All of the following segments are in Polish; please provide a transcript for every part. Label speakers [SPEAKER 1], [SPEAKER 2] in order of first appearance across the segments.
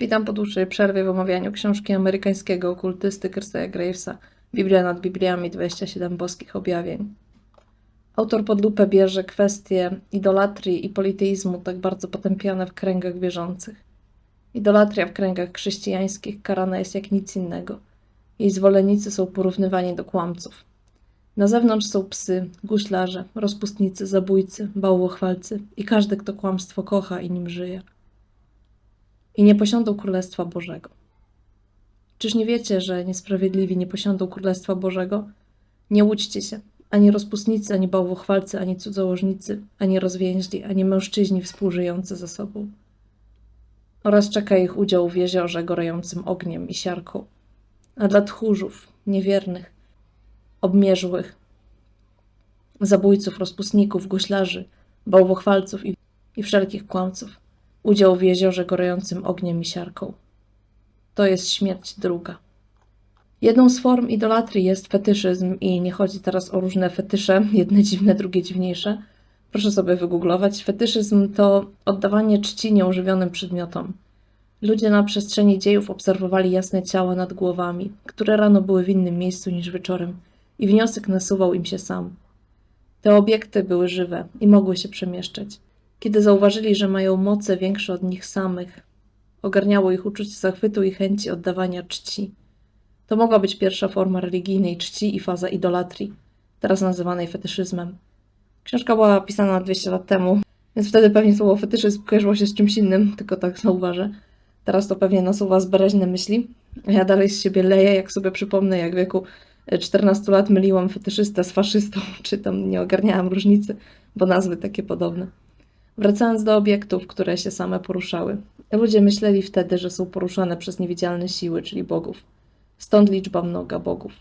[SPEAKER 1] Witam po dłuższej przerwie w omawianiu książki amerykańskiego okultysty Kirsteya Gravesa Biblia nad Bibliami 27 boskich objawień. Autor pod lupę bierze kwestie idolatrii i politeizmu tak bardzo potępiane w kręgach wierzących. Idolatria w kręgach chrześcijańskich karana jest jak nic innego. Jej zwolennicy są porównywani do kłamców. Na zewnątrz są psy, guślarze, rozpustnicy, zabójcy, bałwochwalcy i każdy, kto kłamstwo kocha i nim żyje i nie posiądą Królestwa Bożego. Czyż nie wiecie, że niesprawiedliwi nie posiądą Królestwa Bożego? Nie łudźcie się, ani rozpustnicy, ani bałwochwalcy, ani cudzołożnicy, ani rozwięźli, ani mężczyźni współżyjący ze sobą. Oraz czeka ich udział w jeziorze gorejącym ogniem i siarką. A dla tchórzów, niewiernych, obmierzłych, zabójców, rozpustników, guślarzy, bałwochwalców i, i wszelkich kłamców – udział w jeziorze gorejącym ogniem i siarką. To jest śmierć druga. Jedną z form idolatrii jest fetyszyzm i nie chodzi teraz o różne fetysze, jedne dziwne, drugie dziwniejsze. Proszę sobie wygooglować. Fetyszyzm to oddawanie czci nieużywionym przedmiotom. Ludzie na przestrzeni dziejów obserwowali jasne ciała nad głowami, które rano były w innym miejscu niż wieczorem i wniosek nasuwał im się sam. Te obiekty były żywe i mogły się przemieszczać. Kiedy zauważyli, że mają moce większe od nich samych, ogarniało ich uczucie zachwytu i chęci oddawania czci. To mogła być pierwsza forma religijnej czci i faza idolatrii, teraz nazywanej fetyszyzmem. Książka była pisana 200 lat temu, więc wtedy pewnie słowo fetyszyzm kojarzyło się z czymś innym, tylko tak zauważę. Teraz to pewnie nasuwa zbereźne myśli. Ja dalej z siebie leję, jak sobie przypomnę, jak w wieku 14 lat myliłam fetyszystę z faszystą, czy tam nie ogarniałam różnicy, bo nazwy takie podobne. Wracając do obiektów, które się same poruszały. Ludzie myśleli wtedy, że są poruszane przez niewidzialne siły, czyli bogów. Stąd liczba mnoga bogów.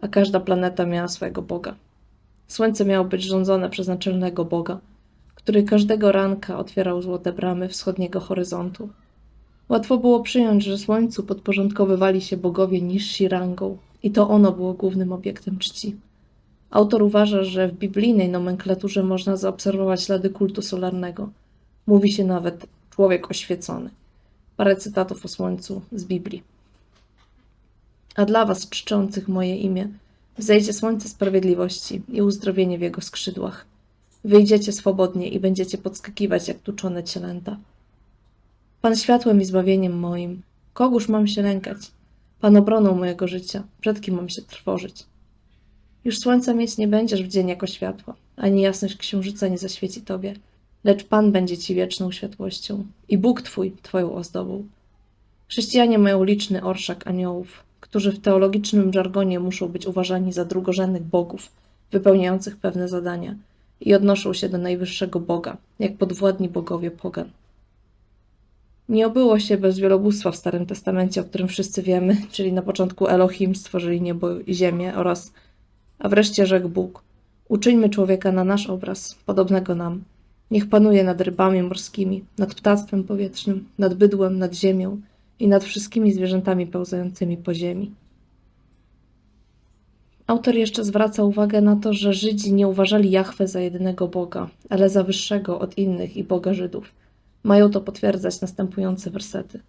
[SPEAKER 1] A każda planeta miała swojego boga. Słońce miało być rządzone przez naczelnego boga, który każdego ranka otwierał złote bramy wschodniego horyzontu. Łatwo było przyjąć, że Słońcu podporządkowywali się bogowie niżsi rangą i to ono było głównym obiektem czci. Autor uważa, że w biblijnej nomenklaturze można zaobserwować ślady kultu solarnego. Mówi się nawet człowiek oświecony. Parę cytatów o słońcu z Biblii. A dla was, czczących moje imię, wzejdzie słońce sprawiedliwości i uzdrowienie w jego skrzydłach. Wyjdziecie swobodnie i będziecie podskakiwać jak tuczone cielęta. Pan światłem i zbawieniem moim. Kogóż mam się lękać? Pan obroną mojego życia. Przed kim mam się trwożyć? Już słońca mieć nie będziesz w dzień jako światło, ani jasność księżyca nie zaświeci tobie, lecz Pan będzie ci wieczną światłością i Bóg twój twoją ozdobą. Chrześcijanie mają liczny orszak aniołów, którzy w teologicznym żargonie muszą być uważani za drugorzędnych bogów, wypełniających pewne zadania i odnoszą się do najwyższego Boga, jak podwładni bogowie pogan. Nie obyło się bez wielobóstwa w Starym Testamencie, o którym wszyscy wiemy, czyli na początku Elohim stworzyli niebo i ziemię oraz a wreszcie rzekł Bóg: Uczyńmy człowieka na nasz obraz, podobnego nam. Niech panuje nad rybami morskimi, nad ptactwem powietrznym, nad bydłem, nad ziemią i nad wszystkimi zwierzętami pełzającymi po ziemi. Autor jeszcze zwraca uwagę na to, że Żydzi nie uważali Jahwe za jedynego Boga, ale za wyższego od innych i Boga Żydów. Mają to potwierdzać następujące wersety.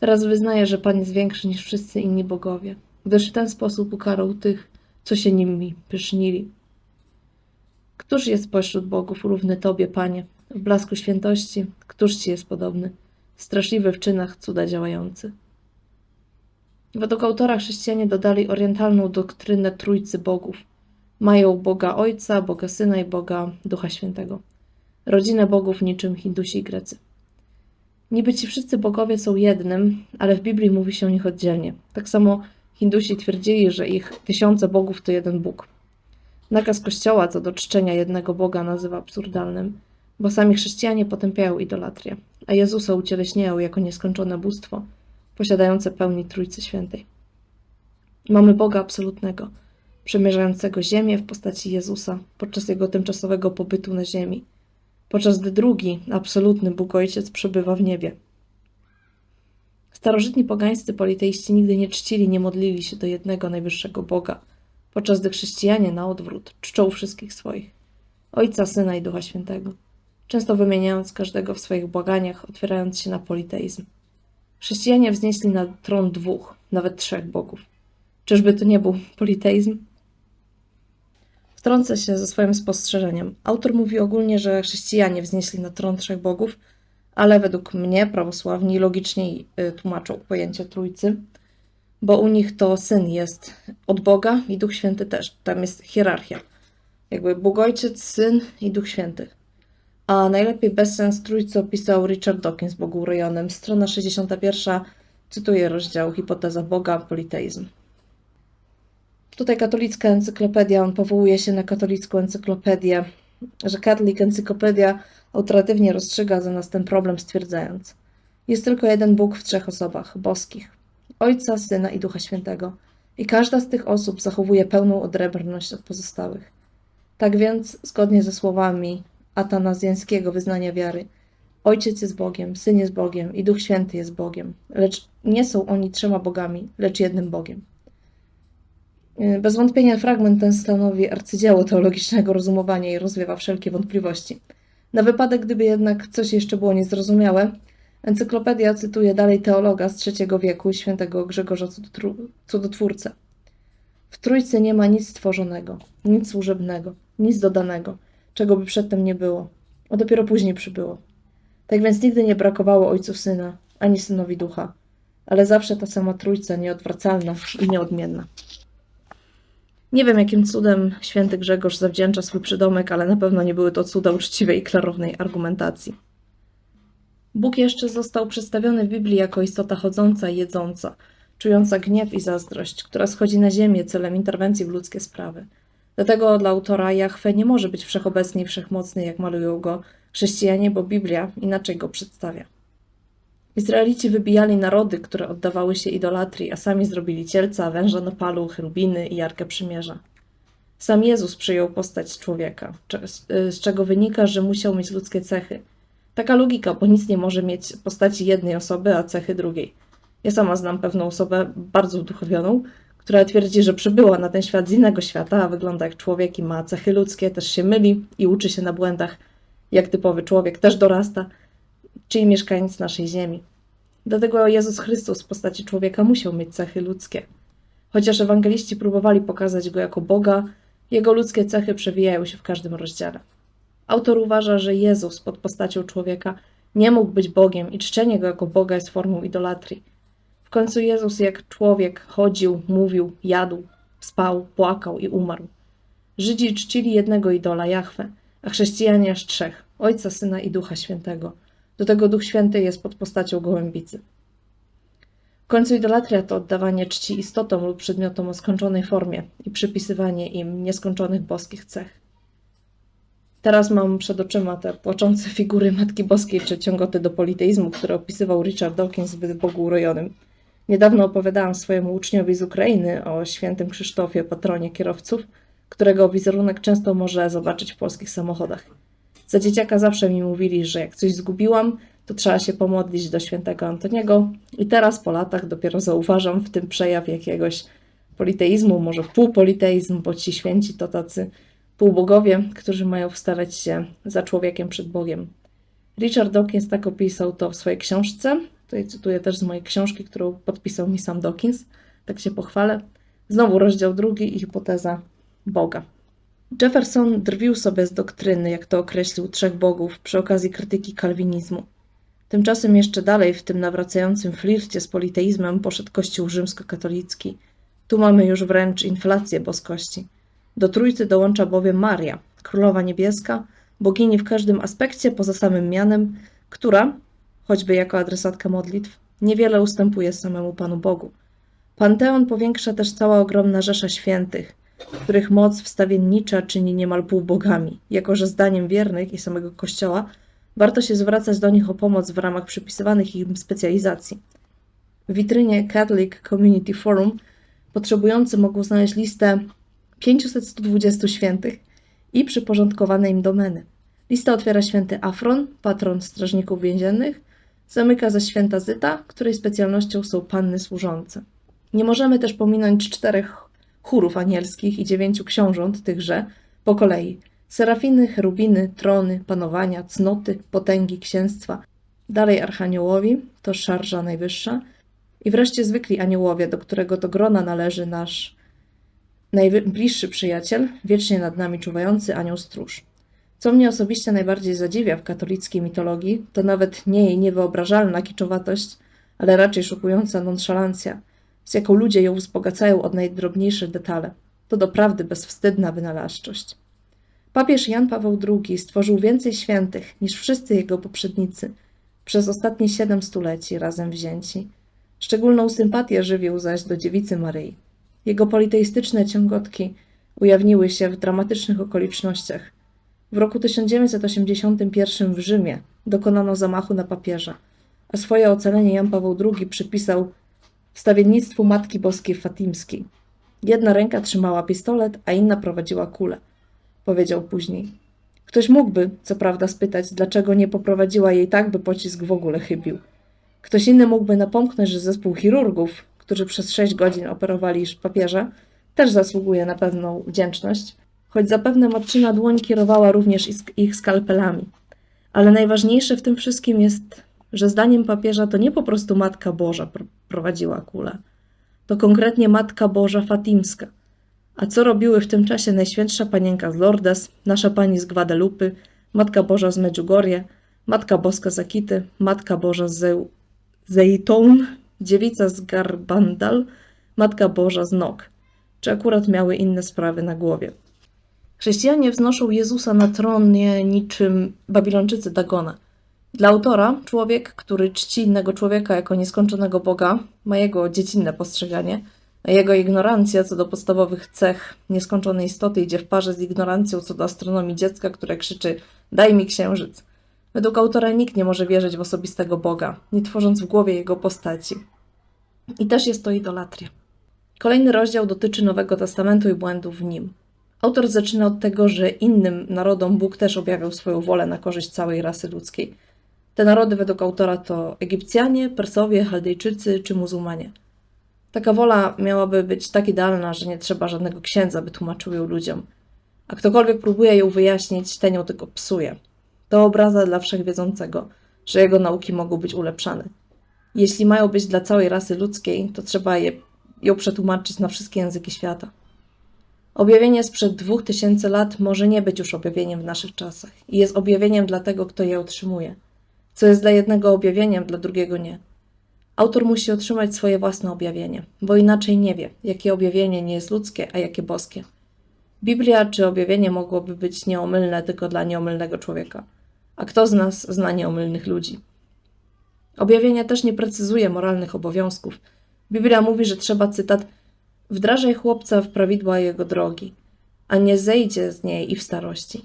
[SPEAKER 1] Teraz wyznaję, że Pan jest większy niż wszyscy inni bogowie, gdyż w ten sposób ukarał tych, co się nimi pysznili. Któż jest pośród bogów równy Tobie, Panie, w blasku świętości? Któż Ci jest podobny? Straszliwy w czynach, cuda działający. Według autora chrześcijanie dodali orientalną doktrynę trójcy bogów. Mają Boga Ojca, Boga Syna i Boga Ducha Świętego. Rodzinę bogów niczym Hindusi i Grecy. Niby ci wszyscy bogowie są jednym, ale w Biblii mówi się o nich oddzielnie. Tak samo Hindusi twierdzili, że ich tysiące bogów to jeden Bóg. Nakaz Kościoła co do czczenia jednego Boga nazywa absurdalnym, bo sami chrześcijanie potępiają idolatrię, a Jezusa ucieleśniają jako nieskończone bóstwo, posiadające pełni Trójcy Świętej. Mamy Boga absolutnego, przemierzającego ziemię w postaci Jezusa podczas jego tymczasowego pobytu na ziemi, podczas gdy drugi, absolutny Bóg Ojciec przebywa w niebie. Starożytni pogańscy politeiści nigdy nie czcili, nie modlili się do jednego najwyższego Boga, podczas gdy chrześcijanie na odwrót czczą wszystkich swoich Ojca, Syna i Ducha Świętego, często wymieniając każdego w swoich błaganiach, otwierając się na politeizm. Chrześcijanie wznieśli na tron dwóch, nawet trzech bogów. Czyżby to nie był politeizm? Wtrącę się ze swoim spostrzeżeniem. Autor mówi ogólnie, że chrześcijanie wznieśli na tron trzech bogów, ale według mnie prawosławni logiczniej y, tłumaczą pojęcie trójcy, bo u nich to syn jest od Boga i Duch Święty też. Tam jest hierarchia. Jakby Bóg Ojciec, Syn i Duch Święty. A najlepiej bezsens trójcy opisał Richard Dawkins Bogu urojonym. Strona 61 cytuję rozdział Hipoteza Boga, politeizm. Tutaj katolicka encyklopedia, on powołuje się na katolicką encyklopedię, że Catholic Encyklopedia autoratywnie rozstrzyga za nas ten problem, stwierdzając: Jest tylko jeden Bóg w trzech osobach boskich Ojca, Syna i Ducha Świętego, i każda z tych osób zachowuje pełną odrębność od pozostałych. Tak więc, zgodnie ze słowami atanazjańskiego wyznania wiary, Ojciec jest Bogiem, Syn jest Bogiem i Duch Święty jest Bogiem, lecz nie są oni trzema bogami, lecz jednym Bogiem. Bez wątpienia fragment ten stanowi arcydzieło teologicznego rozumowania i rozwiewa wszelkie wątpliwości. Na wypadek, gdyby jednak coś jeszcze było niezrozumiałe, encyklopedia cytuje dalej teologa z III wieku, świętego Grzegorza Cudotwórcę. W Trójcy nie ma nic stworzonego, nic służebnego, nic dodanego, czego by przedtem nie było, a dopiero później przybyło. Tak więc nigdy nie brakowało Ojcu Syna, ani Synowi Ducha, ale zawsze ta sama Trójca nieodwracalna i nieodmienna. Nie wiem, jakim cudem święty Grzegorz zawdzięcza swój przydomek, ale na pewno nie były to cuda uczciwej i klarownej argumentacji. Bóg jeszcze został przedstawiony w Biblii jako istota chodząca i jedząca, czująca gniew i zazdrość, która schodzi na ziemię celem interwencji w ludzkie sprawy. Dlatego dla autora Jahwe nie może być wszechobecny i wszechmocny, jak malują go chrześcijanie, bo Biblia inaczej go przedstawia. Izraelici wybijali narody, które oddawały się idolatrii, a sami zrobili cielca, węża Nepalu, cherubiny i Jarkę Przymierza. Sam Jezus przyjął postać człowieka, z czego wynika, że musiał mieć ludzkie cechy. Taka logika, bo nic nie może mieć postaci jednej osoby, a cechy drugiej. Ja sama znam pewną osobę bardzo uduchowioną, która twierdzi, że przybyła na ten świat z innego świata, a wygląda jak człowiek i ma cechy ludzkie, też się myli i uczy się na błędach, jak typowy człowiek, też dorasta – czyli mieszkaniec naszej ziemi. Dlatego Jezus Chrystus w postaci człowieka musiał mieć cechy ludzkie. Chociaż ewangeliści próbowali pokazać go jako Boga, jego ludzkie cechy przewijają się w każdym rozdziale. Autor uważa, że Jezus pod postacią człowieka nie mógł być Bogiem i czczenie go jako Boga jest formą idolatrii. W końcu Jezus jak człowiek chodził, mówił, jadł, spał, płakał i umarł. Żydzi czcili jednego idola, Jahwe, a chrześcijanie aż trzech, Ojca, Syna i Ducha Świętego – do tego Duch Święty jest pod postacią gołębicy. W końcu idolatria to oddawanie czci istotom lub przedmiotom o skończonej formie i przypisywanie im nieskończonych boskich cech. Teraz mam przed oczyma te płaczące figury Matki Boskiej czy ciągoty do politeizmu, które opisywał Richard Dawkins w Bogu urojonym. Niedawno opowiadałam swojemu uczniowi z Ukrainy o świętym Krzysztofie, patronie kierowców, którego wizerunek często może zobaczyć w polskich samochodach. Za dzieciaka zawsze mi mówili, że jak coś zgubiłam, to trzeba się pomodlić do świętego Antoniego. I teraz po latach dopiero zauważam w tym przejaw jakiegoś politeizmu, może półpoliteizm, bo ci święci to tacy półbogowie, którzy mają wstawiać się za człowiekiem przed Bogiem. Richard Dawkins tak opisał to w swojej książce. Tutaj cytuję też z mojej książki, którą podpisał mi sam Dawkins. Tak się pochwalę. Znowu rozdział drugi i hipoteza Boga. Jefferson drwił sobie z doktryny, jak to określił, trzech bogów przy okazji krytyki kalwinizmu. Tymczasem jeszcze dalej w tym nawracającym flircie z politeizmem poszedł Kościół rzymskokatolicki. Tu mamy już wręcz inflację boskości. Do trójcy dołącza bowiem Maria, królowa niebieska, bogini w każdym aspekcie poza samym mianem, która, choćby jako adresatka modlitw, niewiele ustępuje samemu Panu Bogu. Panteon powiększa też cała ogromna rzesza świętych, których moc wstawiennicza czyni niemal półbogami, jako że zdaniem wiernych i samego Kościoła warto się zwracać do nich o pomoc w ramach przypisywanych im specjalizacji. W witrynie Catholic Community Forum potrzebujący mogą znaleźć listę 520 świętych i przyporządkowane im domeny. Lista otwiera święty Afron, patron strażników więziennych, zamyka ze święta Zyta, której specjalnością są panny służące. Nie możemy też pominąć czterech chórów anielskich i dziewięciu książąt tychże po kolei. Serafiny, cherubiny, trony, panowania, cnoty, potęgi, księstwa, dalej archaniołowi, to szarża najwyższa i wreszcie zwykli aniołowie, do którego do grona należy nasz najbliższy przyjaciel, wiecznie nad nami czuwający anioł stróż. Co mnie osobiście najbardziej zadziwia w katolickiej mitologii, to nawet nie jej niewyobrażalna kiczowatość, ale raczej szokująca nonszalancja, z jaką ludzie ją wzbogacają od najdrobniejszych detale. To doprawdy bezwstydna wynalazczość. Papież Jan Paweł II stworzył więcej świętych niż wszyscy jego poprzednicy przez ostatnie siedem stuleci razem wzięci. Szczególną sympatię żywił zaś do dziewicy Maryi. Jego politeistyczne ciągotki ujawniły się w dramatycznych okolicznościach. W roku 1981 w Rzymie dokonano zamachu na papieża, a swoje ocalenie Jan Paweł II przypisał wstawiennictwu Matki Boskiej Fatimskiej. Jedna ręka trzymała pistolet, a inna prowadziła kulę, powiedział później. Ktoś mógłby, co prawda, spytać, dlaczego nie poprowadziła jej tak, by pocisk w ogóle chybił. Ktoś inny mógłby napomknąć, że zespół chirurgów, którzy przez sześć godzin operowali papieża, też zasługuje na pewną wdzięczność, choć zapewne matczyna dłoń kierowała również ich skalpelami. Ale najważniejsze w tym wszystkim jest, że zdaniem papieża to nie po prostu Matka Boża prowadziła kulę, to konkretnie Matka Boża Fatimska. A co robiły w tym czasie Najświętsza Panienka z Lourdes, Nasza Pani z Gwadelupy, Matka Boża z Medjugorje, Matka Boska z Akity, Matka Boża z Zeiton, Dziewica z Garbandal, Matka Boża z Nok. Czy akurat miały inne sprawy na głowie? Chrześcijanie wznoszą Jezusa na tronie niczym Babilończycy Dagona. Dla autora człowiek, który czci innego człowieka jako nieskończonego Boga, ma jego dziecinne postrzeganie, jego ignorancja co do podstawowych cech nieskończonej istoty idzie w parze z ignorancją co do astronomii dziecka, które krzyczy daj mi księżyc. Według autora nikt nie może wierzyć w osobistego Boga, nie tworząc w głowie jego postaci. I też jest to idolatria. Kolejny rozdział dotyczy Nowego Testamentu i błędów w nim. Autor zaczyna od tego, że innym narodom Bóg też objawiał swoją wolę na korzyść całej rasy ludzkiej. Te narody według autora to Egipcjanie, Persowie, Chaldejczycy czy muzułmanie. Taka wola miałaby być tak idealna, że nie trzeba żadnego księdza, by tłumaczył ją ludziom. A ktokolwiek próbuje ją wyjaśnić, ten ją tylko psuje. To obraza dla wszechwiedzącego, że jego nauki mogą być ulepszane. Jeśli mają być dla całej rasy ludzkiej, to trzeba je, ją przetłumaczyć na wszystkie języki świata. Objawienie sprzed dwóch tysięcy lat może nie być już objawieniem w naszych czasach i jest objawieniem dla tego, kto je otrzymuje. Co jest dla jednego objawieniem, dla drugiego nie. Autor musi otrzymać swoje własne objawienie, bo inaczej nie wie, jakie objawienie nie jest ludzkie, a jakie boskie. Biblia czy objawienie mogłoby być nieomylne tylko dla nieomylnego człowieka. A kto z nas zna nieomylnych ludzi? Objawienie też nie precyzuje moralnych obowiązków. Biblia mówi, że trzeba, cytat, wdrażaj chłopca w prawidła jego drogi, a nie zejdzie z niej i w starości.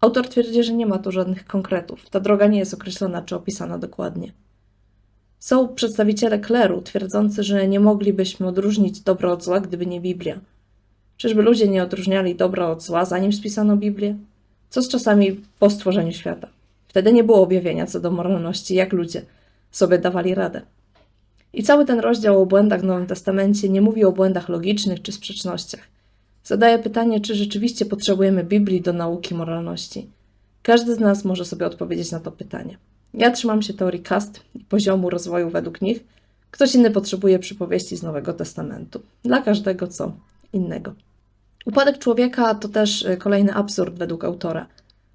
[SPEAKER 1] Autor twierdzi, że nie ma tu żadnych konkretów. Ta droga nie jest określona czy opisana dokładnie. Są przedstawiciele kleru twierdzący, że nie moglibyśmy odróżnić dobra od zła, gdyby nie Biblia. Czyżby ludzie nie odróżniali dobra od zła, zanim spisano Biblię? Co z czasami po stworzeniu świata? Wtedy nie było objawienia co do moralności, jak ludzie sobie dawali radę. I cały ten rozdział o błędach w Nowym Testamencie nie mówi o błędach logicznych czy sprzecznościach. Zadaje pytanie, czy rzeczywiście potrzebujemy Biblii do nauki moralności. Każdy z nas może sobie odpowiedzieć na to pytanie. Ja trzymam się teorii kast i poziomu rozwoju według nich. Ktoś inny potrzebuje przypowieści z Nowego Testamentu. Dla każdego co innego. Upadek człowieka to też y, kolejny absurd według autora.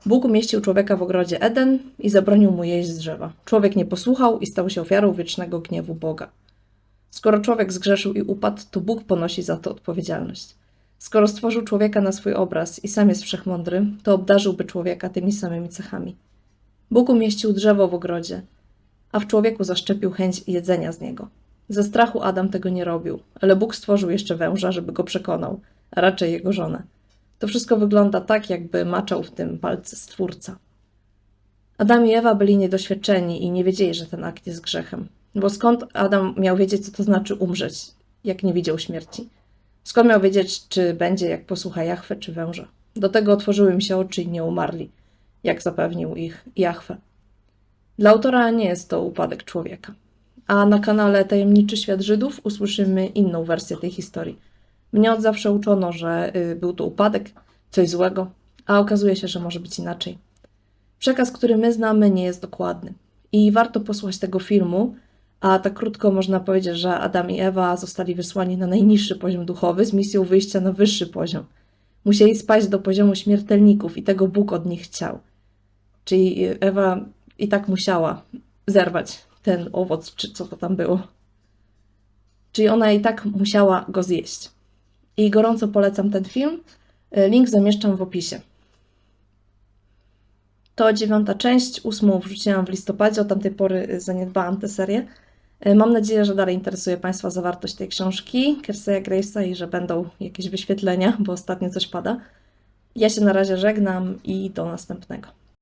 [SPEAKER 1] Bóg umieścił człowieka w ogrodzie Eden i zabronił mu jeść z drzewa. Człowiek nie posłuchał i stał się ofiarą wiecznego gniewu Boga. Skoro człowiek zgrzeszył i upadł, to Bóg ponosi za to odpowiedzialność. Skoro stworzył człowieka na swój obraz i sam jest wszechmądry, to obdarzyłby człowieka tymi samymi cechami. Bóg umieścił drzewo w ogrodzie, a w człowieku zaszczepił chęć jedzenia z niego. Ze strachu Adam tego nie robił, ale Bóg stworzył jeszcze węża, żeby go przekonał, a raczej jego żonę. To wszystko wygląda tak, jakby maczał w tym palce stwórca. Adam i Ewa byli niedoświadczeni i nie wiedzieli, że ten akt jest grzechem. Bo skąd Adam miał wiedzieć, co to znaczy umrzeć, jak nie widział śmierci? Skąd miał wiedzieć, czy będzie, jak posłucha Jachwę czy węża? Do tego otworzyły mi się oczy i nie umarli, jak zapewnił ich Jachwę. Dla autora nie jest to upadek człowieka. A na kanale Tajemniczy Świat Żydów usłyszymy inną wersję tej historii. Mnie od zawsze uczono, że y, był to upadek, coś złego, a okazuje się, że może być inaczej. Przekaz, który my znamy, nie jest dokładny. I warto posłuchać tego filmu, a tak krótko można powiedzieć, że Adam i Ewa zostali wysłani na najniższy poziom duchowy z misją wyjścia na wyższy poziom. Musieli spaść do poziomu śmiertelników i tego Bóg od nich chciał. Czyli Ewa i tak musiała zerwać ten owoc, czy co to tam było. Czyli ona i tak musiała go zjeść. I gorąco polecam ten film. Link zamieszczam w opisie. To dziewiąta część, ósmą wrzuciłam w listopadzie, od tamtej pory zaniedbałam tę serię. Mam nadzieję, że dalej interesuje Państwa zawartość tej książki Kerseya Gravesa i że będą jakieś wyświetlenia, bo ostatnio coś pada. Ja się na razie żegnam i do następnego.